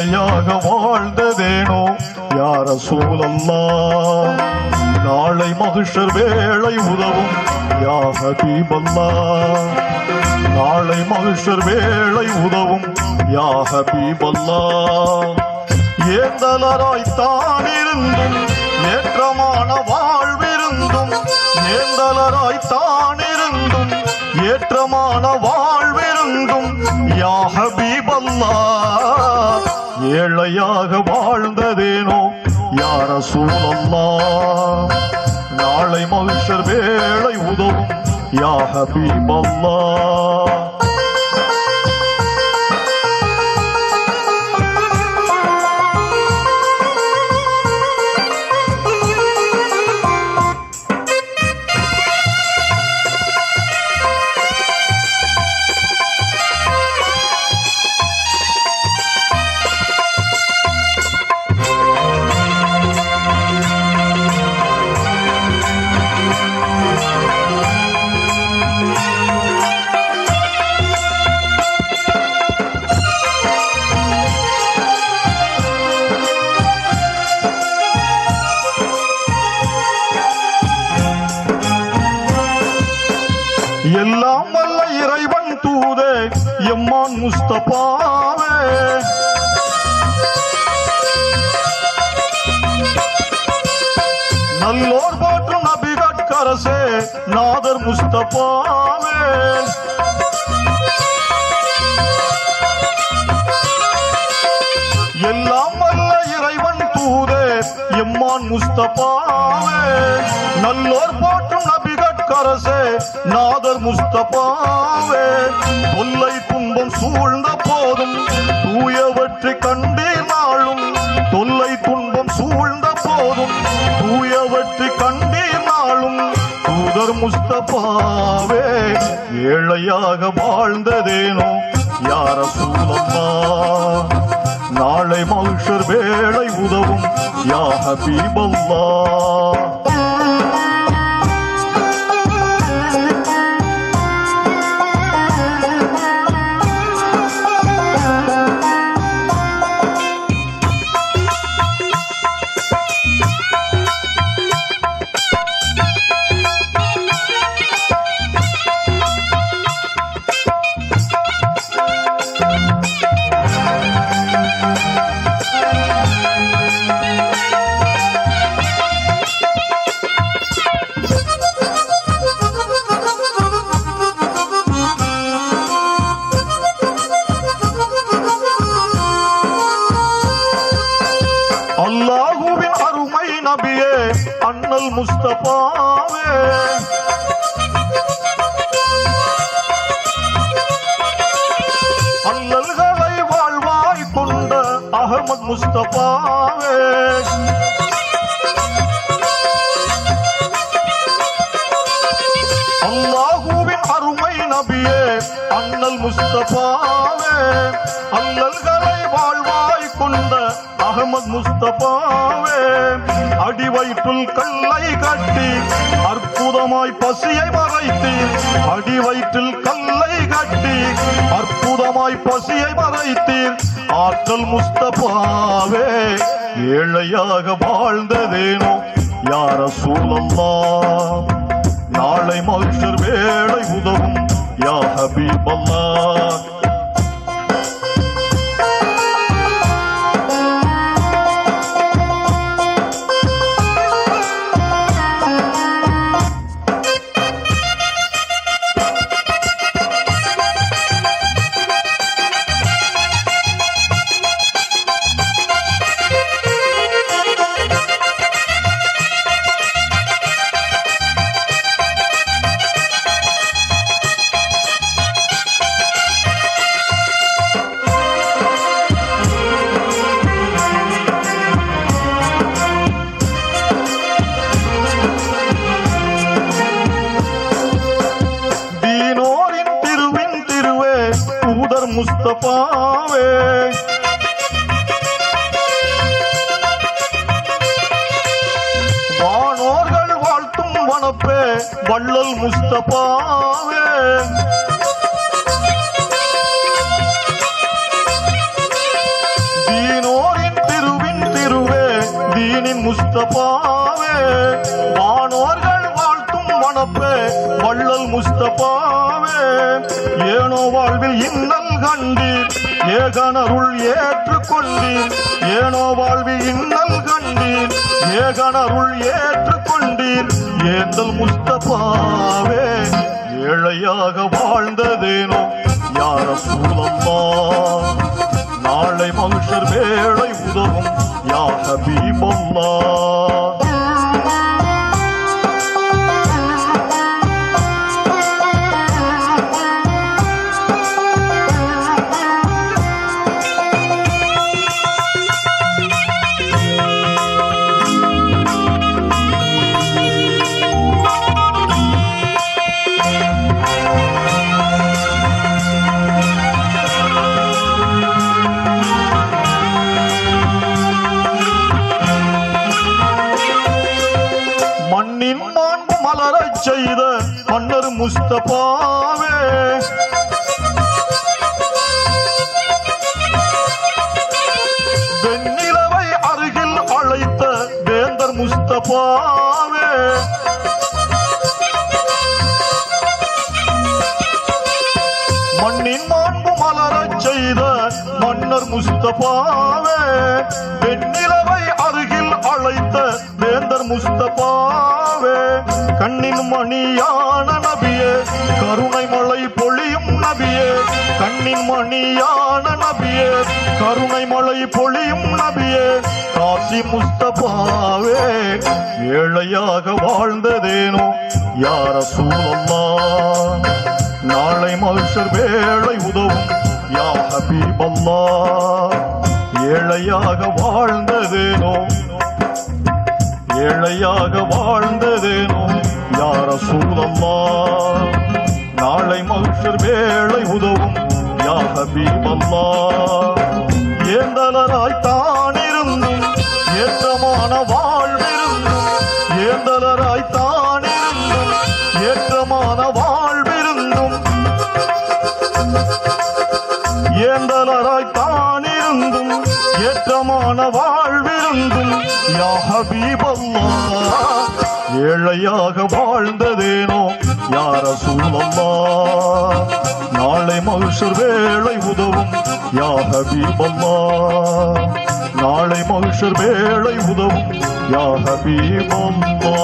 ஏழையாக வாழ்ந்ததேனோ யார சூழல்லா நாளை மகிஷர் வேளை உதவும் யாக தீபல்லா நாளை மகிஷர் வேளை உதவும் யாக தீபல்லா ஏந்தலராய்த்தானிருந்தும் ஏற்றமான வாழ்விருந்தும் ஏந்தலராய்த்தானிருந்தும் ஏற்றமான வாழ்விருந்தும் யா ஹபீபல்லா? ஏழையாக வாழ்ந்ததேனோ? யார சூழல்லா நாளை மகிஷர் வேளை உதவும். யா ஹபீபல்லா. போவ நல்லோர் போற்றும் நபிகட்கரசே நாதர் முஸ்தபாவே எல்லாம் வல்ல இறைவன் தூதே எம்மான் முஸ்தபாவே நல்லோர் போற்றும் நபிகட்கரசே நாதர் முஸ்தபாவே தொல்லை துன்பம் சூழ்ந்த போதும் தூயவற்றை கண்டே நாளும் தொல்லை துன்பம் சூழ்ந்த போதும் தூயவற்றை கண்டே நாளும் தூதர் முஸ்தபாவே ஏழையாக வாழ்ந்ததேனோ? யார சூழப்பா நாளை மகிஷர் வேலை உதவும். யா ஹபீபல்லா. அருமை நபியே அண்ணல் முஸ்தபாவே. அல்லல்களை வாழ்வாய் கொண்ட அகமது முஸ்தபாவே. அல்லாஹூவின் அருமை நபியே அண்ணல் முஸ்தபாவே. அகமது முஸ்தபாவே அடி வயிற்றுள் கல்லை கட்டி அற்புதமாய் பசியை மறைத்து அடி வயிற்றில் கல்லை கட்டி அற்புதமாய் பசியை மறைத்தீர் ஆற்றல் முஸ்தபாவே ஏழையாக வாழ்ந்ததேனோ யார சூழல்லா நாளை மகிழ்ச்சர் வேலை உதவும் யா ஹபீபல்லா. முஸ்தபாவே வானோர்கள் வாழ்த்தும் வனப்பே வள்ளல் முஸ்தபாவே. மதீனின் முஸ்தபாவே. வானோர்கள் வாழ்த்தும் வனப்பே வள்ளல் முஸ்தபாவே. ஏனோ வாழ்வில் இன்ன கண்டீர் ஏகனருள் ஏற்றுக்கொண்டீர். ஏனோ வாழ்வி இன்னல் கண்டீர். ஏகனருள் ஏற்றுக்கொண்டீர். ஏந்தல் முஸ்தபாவே ஏழையாக வாழ்ந்ததேனோ யார சூழம்மா நாளை மனுஷர் வேளை உதவும் யா ஹபீபல்லா? மலரச் செய்த மன்னர் முஸ்தபாவே. வெண்ணிலவை அருகில் அழைத்த வேந்தர் முஸ்தபாவே. மண்ணின் மாண்பு மலரச் செய்த மன்னர் முஸ்தபாவே. வெண்ணிலவை அருகில் அழைத்த வேந்தர் முஸ்தபா கண்ணின் மணியான நபியே கருணை மழை பொழியும் நபியே கண்ணின் மணியான நபியே கருணை மழை பொழியும் நபியே. காசி முஸ்தபாவே ஏழையாக வாழ்ந்ததேனோ யார சூழல்லா நாளை மனுஷர் வேளை உதவும் யா ஹபீபல்லா. ஏழையாக வாழ்ந்ததேனோ ஏழையாக வாழ்ந்ததேனோ. யார நாளை மகிழ்ச்சர் வேளை உதவும் யா ஹபீபல்லா ஏந்தலராய் தானிருந்தும் ஏற்றமான வாழ்விருந்தும் ஏந்தலராய் தானிருந்தும் ஏற்றமான வாழ்விருந்தும் ஏந்தலராய் தானிருந்தும் ஏற்றமான வாழ்விருந்தும் யா ஹபீபல்லா ஏழையாக வாழ்ந்ததேனோ? யார சூழல்லா நாளை மகிஷர் வேலை உதவும் யா ஹபீபல்லா நாளை மகிஷர் வேலை உதவும் யா ஹபீபல்லா